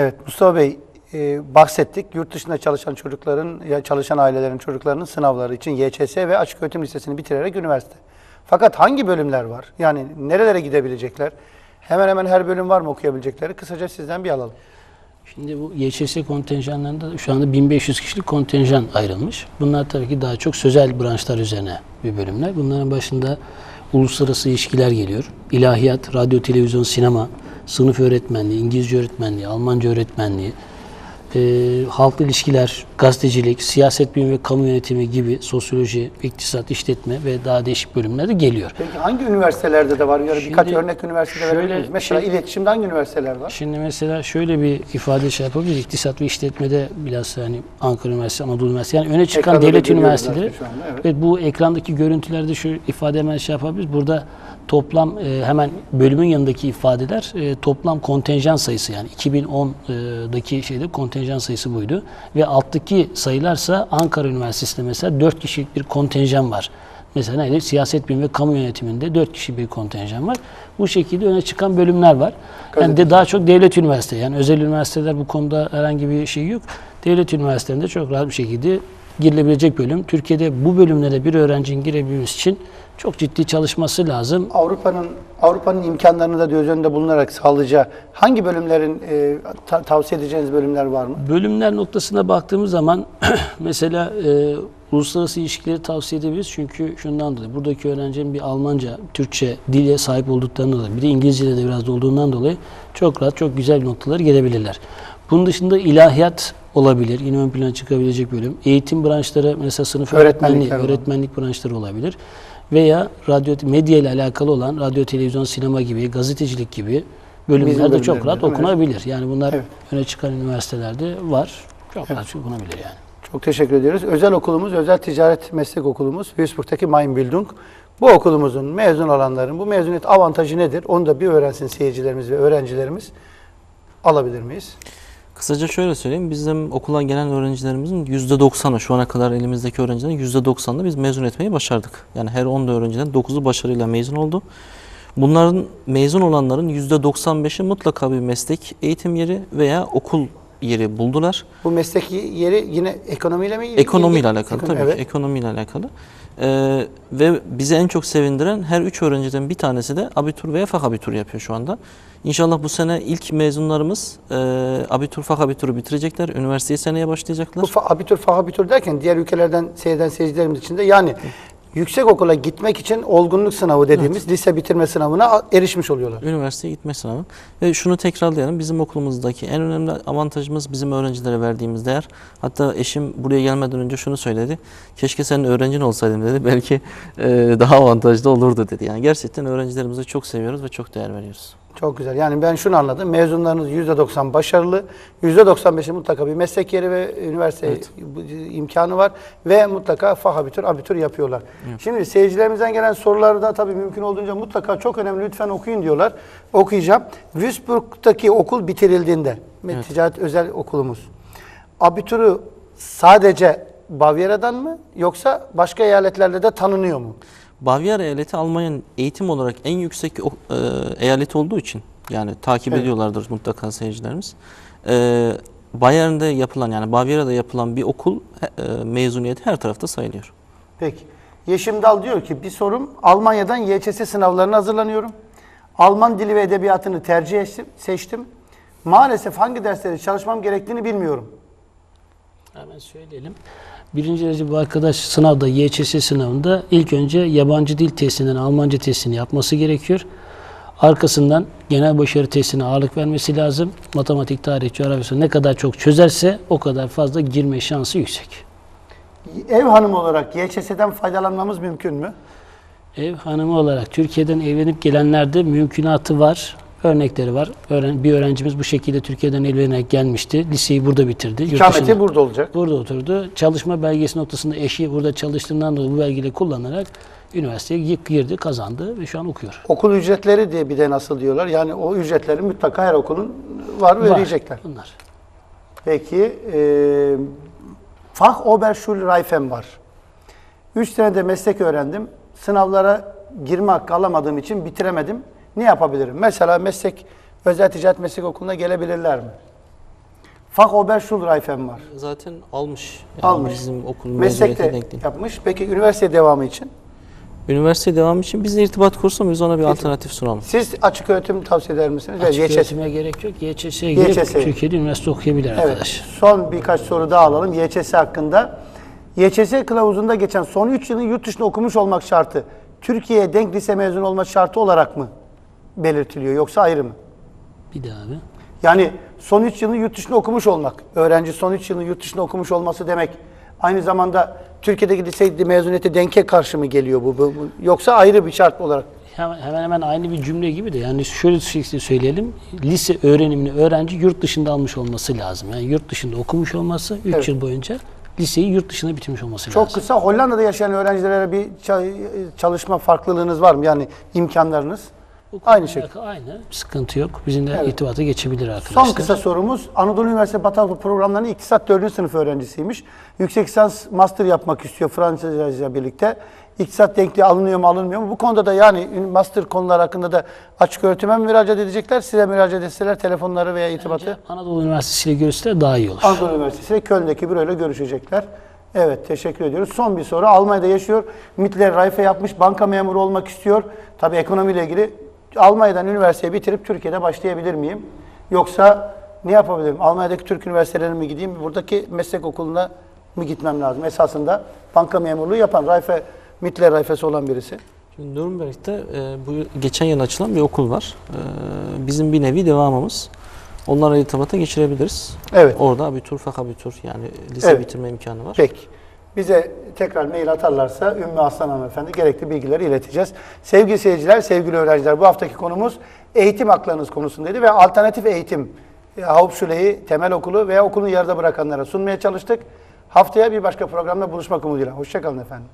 Evet Mustafa Bey e, bahsettik. Yurt dışında çalışan çocukların ya çalışan ailelerin çocuklarının sınavları için YÇS ve açık öğretim lisesini bitirerek üniversite. Fakat hangi bölümler var? Yani nerelere gidebilecekler? Hemen hemen her bölüm var mı okuyabilecekleri? Kısaca sizden bir alalım. Şimdi bu YÇS kontenjanlarında şu anda 1500 kişilik kontenjan ayrılmış. Bunlar tabii ki daha çok sözel branşlar üzerine bir bölümler. Bunların başında uluslararası ilişkiler geliyor. İlahiyat, radyo, televizyon, sinema, sınıf öğretmenliği, İngilizce öğretmenliği, Almanca öğretmenliği, e, halkla ilişkiler, gazetecilik, siyaset bilimi ve kamu yönetimi gibi sosyoloji, iktisat, işletme ve daha değişik bölümler de geliyor. Peki hangi üniversitelerde de var? Yani birkaç Şimdi örnek üniversite şöyle? Mesela şey- iletişimde hangi üniversiteler var? Şimdi mesela şöyle bir ifade şey yapabiliriz. İktisat ve işletmede biraz hani Ankara Üniversitesi, Anadolu Üniversitesi yani öne çıkan Ekranda da devlet üniversiteleri anda, evet. ve bu ekrandaki görüntülerde şu ifade hemen şey yapabiliriz. Burada toplam e, hemen bölümün yanındaki ifadeler e, toplam kontenjan sayısı yani 2010'daki şeyde kontenjan sayısı buydu. Ve alttaki sayılarsa Ankara Üniversitesi'nde mesela 4 kişilik bir kontenjan var. Mesela neydi? Siyaset bilimi ve kamu yönetiminde 4 kişi bir kontenjan var. Bu şekilde öne çıkan bölümler var. Yani de daha çok devlet üniversite yani özel üniversiteler bu konuda herhangi bir şey yok. Devlet üniversitelerinde çok rahat bir şekilde girilebilecek bölüm. Türkiye'de bu bölümlere bir öğrencinin girebilmesi için çok ciddi çalışması lazım. Avrupa'nın Avrupa'nın imkanlarını da göz önünde bulunarak sağlayacağı hangi bölümlerin e, ta- tavsiye edeceğiniz bölümler var mı? Bölümler noktasına baktığımız zaman mesela e, uluslararası ilişkileri tavsiye edebiliriz. Çünkü şundan dolayı buradaki öğrencinin bir Almanca, Türkçe dile sahip olduklarından dolayı bir de İngilizce'de de biraz olduğundan dolayı çok rahat, çok güzel noktalara gelebilirler. Bunun dışında ilahiyat olabilir. Yine ön plana çıkabilecek bölüm. Eğitim branşları mesela sınıf öğretmenliği, Öğretmenlikler olan. öğretmenlik branşları olabilir. Veya radyo, medya ile alakalı olan radyo, televizyon, sinema gibi, gazetecilik gibi bölümler de çok rahat okunabilir. Yani bunlar Evet. öne çıkan üniversitelerde var. Çok rahat okunabilir yani. Çok teşekkür ediyoruz. Özel okulumuz, Özel Ticaret Meslek Okulumuz, Duisburg'daki Mainbildung. Bu okulumuzun mezun olanların bu mezuniyet avantajı nedir? Onu da bir öğrensin seyircilerimiz ve öğrencilerimiz. Alabilir miyiz? Kısaca şöyle söyleyeyim. Bizim okula gelen öğrencilerimizin %90'ı şu ana kadar elimizdeki öğrencilerin %90'ını biz mezun etmeyi başardık. Yani her 10 öğrenciden 9'u başarıyla mezun oldu. Bunların mezun olanların %95'i mutlaka bir meslek eğitim yeri veya okul yeri buldular. Bu meslek yeri yine ekonomiyle mi ilgili? Ekonomiyle alakalı Ekon- tabii evet. ki ekonomiyle alakalı. Ee, ve bizi en çok sevindiren her üç öğrenciden bir tanesi de abitur veya fak abitur yapıyor şu anda. İnşallah bu sene ilk mezunlarımız e, abitur fak abituru bitirecekler. Üniversiteye seneye başlayacaklar. Bu fa- abitur, fahabitur derken diğer ülkelerden seyreden seyircilerimiz için de yani yüksek okula gitmek için olgunluk sınavı dediğimiz lise bitirme sınavına erişmiş oluyorlar. Üniversiteye gitme sınavı. Ve şunu tekrarlayalım. Bizim okulumuzdaki en önemli avantajımız bizim öğrencilere verdiğimiz değer. Hatta eşim buraya gelmeden önce şunu söyledi. Keşke senin öğrencin olsaydım dedi. Belki e, daha avantajlı olurdu dedi. Yani gerçekten öğrencilerimizi çok seviyoruz ve çok değer veriyoruz. Çok güzel. Yani ben şunu anladım. Mezunlarınız %90 başarılı. %95'i mutlaka bir meslek yeri ve üniversite bu- imkanı var. Ve mutlaka fah abitur, abitur yapıyorlar. Şimdi seyircilerimizden gelen soruları da tabii mümkün olduğunca mutlaka çok önemli lütfen okuyun diyorlar. Okuyacağım. Duisburg'daki okul bitirildiğinde, ticaret özel okulumuz. Abituru sadece Bavyera'dan mı yoksa başka eyaletlerde de tanınıyor mu? Bavyera eyaleti Almanya'nın eğitim olarak en yüksek e, eyaleti olduğu için yani takip Evet. ediyorlardır mutlaka seyircilerimiz. E, Bayern'de yapılan yani Bavyera'da yapılan bir okul e, mezuniyeti her tarafta sayılıyor. Peki. Yeşim Dal diyor ki bir sorum Almanya'dan YÇS sınavlarına hazırlanıyorum. Alman dili ve edebiyatını tercih ettim, seçtim. Maalesef hangi derslere çalışmam gerektiğini bilmiyorum. Hemen söyleyelim. Birinci derece bu arkadaş sınavda YÇS sınavında ilk önce yabancı dil testinden Almanca testini yapması gerekiyor. Arkasından genel başarı testine ağırlık vermesi lazım. Matematik, tarih, coğrafyası ne kadar çok çözerse o kadar fazla girme şansı yüksek. Ev hanımı olarak YÇS'den faydalanmamız mümkün mü? Ev hanımı olarak Türkiye'den evlenip gelenlerde mümkünatı var. Örnekleri var. Öğren- bir öğrencimiz bu şekilde Türkiye'den evlenerek gelmişti. Liseyi burada bitirdi. İkameti burada olacak. Burada oturdu. Çalışma belgesi noktasında eşi burada çalıştığından dolayı bu belgeyi kullanarak üniversiteye gi- girdi, kazandı ve şu an okuyor. Okul ücretleri diye bir de nasıl diyorlar. Yani o ücretleri mutlaka her okulun var Var ödeyecekler. Bunlar. Peki, e, Fach Oberschulreifen var. 3 senede meslek öğrendim. Sınavlara girme hakkı alamadığım için bitiremedim. Ne yapabilirim? Mesela meslek, özel ticaret meslek okuluna gelebilirler mi? Fach Oberschulreifen var. Zaten almış. Yani Almış. Bizim okul Meslek mezuniyeti de denk değil. yapmış. Peki üniversite devamı için? Üniversite devamı için biz de irtibat kursun biz ona bir alternatif sunalım. Siz açık öğretim tavsiye eder misiniz? Açık YÇS. öğretime gerek yok. YÇS'ye girip YÇS. Türkiye'de üniversite okuyabilir Evet. arkadaş. Son birkaç soru daha alalım YÇS hakkında. YÇS kılavuzunda geçen son 3 yılın yurt dışında okumuş olmak şartı Türkiye'ye denk lise mezunu olma şartı olarak mı belirtiliyor yoksa ayrı mı? Bir daha abi. Yani son 3 yılını yurt dışında okumuş olmak, öğrenci son 3 yılını yurt dışında okumuş olması demek aynı zamanda Türkiye'deki lise mezuniyeti denke karşı mı geliyor bu, bu, bu? yoksa ayrı bir şart olarak? Hemen hemen, aynı bir cümle gibi de yani şöyle şekilde söyleyelim. Lise öğrenimini öğrenci yurt dışında almış olması lazım. Yani yurt dışında okumuş olması 3 Evet. yıl boyunca liseyi yurt dışında bitirmiş olması Çok lazım. kısa Hollanda'da yaşayan öğrencilere bir ça- çalışma farklılığınız var mı? Yani imkanlarınız? Aynı şey. Aynı. Sıkıntı yok. Bizimle Evet. irtibata geçebilir arkadaşlar. Son kısa sorumuz. Anadolu Üniversitesi Batı Avrupa programlarının iktisat 4. sınıf öğrencisiymiş. Yüksek lisans master yapmak istiyor Fransızca ile birlikte. İktisat denkliği alınıyor mu alınmıyor mu? Bu konuda da yani master konular hakkında da açık öğretime mi müracaat edecekler? Size müracaat etseler telefonları veya irtibatı? Bence Anadolu Üniversitesi ile görüşse daha iyi olur. Anadolu Üniversitesi ile Köln'deki büroyla görüşecekler. Evet teşekkür ediyoruz. Son bir soru. Almanya'da yaşıyor. Mitler Raife yapmış. Banka memuru olmak istiyor. Tabii ekonomiyle ilgili. Almanya'dan üniversiteyi bitirip Türkiye'de başlayabilir miyim? Yoksa ne yapabilirim? Almanya'daki Türk üniversitelerine mi gideyim? Buradaki meslek okuluna mı gitmem lazım? Esasında banka memurluğu yapan Raife, Mitler Raife'si olan birisi. Şimdi Nürnberg'de e, bu geçen yıl açılan bir okul var. E, bizim bir nevi devamımız. Onlarla irtibata geçirebiliriz. Evet. Orada abitur, fakabitur yani lise Evet. bitirme imkanı var. Peki. Bize tekrar mail atarlarsa Ümmü Aslan Hanımefendi gerekli bilgileri ileteceğiz. Sevgili seyirciler, sevgili öğrenciler bu haftaki konumuz eğitim haklarınız konusundaydı ve alternatif eğitim e, Hauptschule'yi, temel okulu veya okulunu yarıda bırakanlara sunmaya çalıştık. Haftaya bir başka programda buluşmak umuduyla. Hoşçakalın efendim.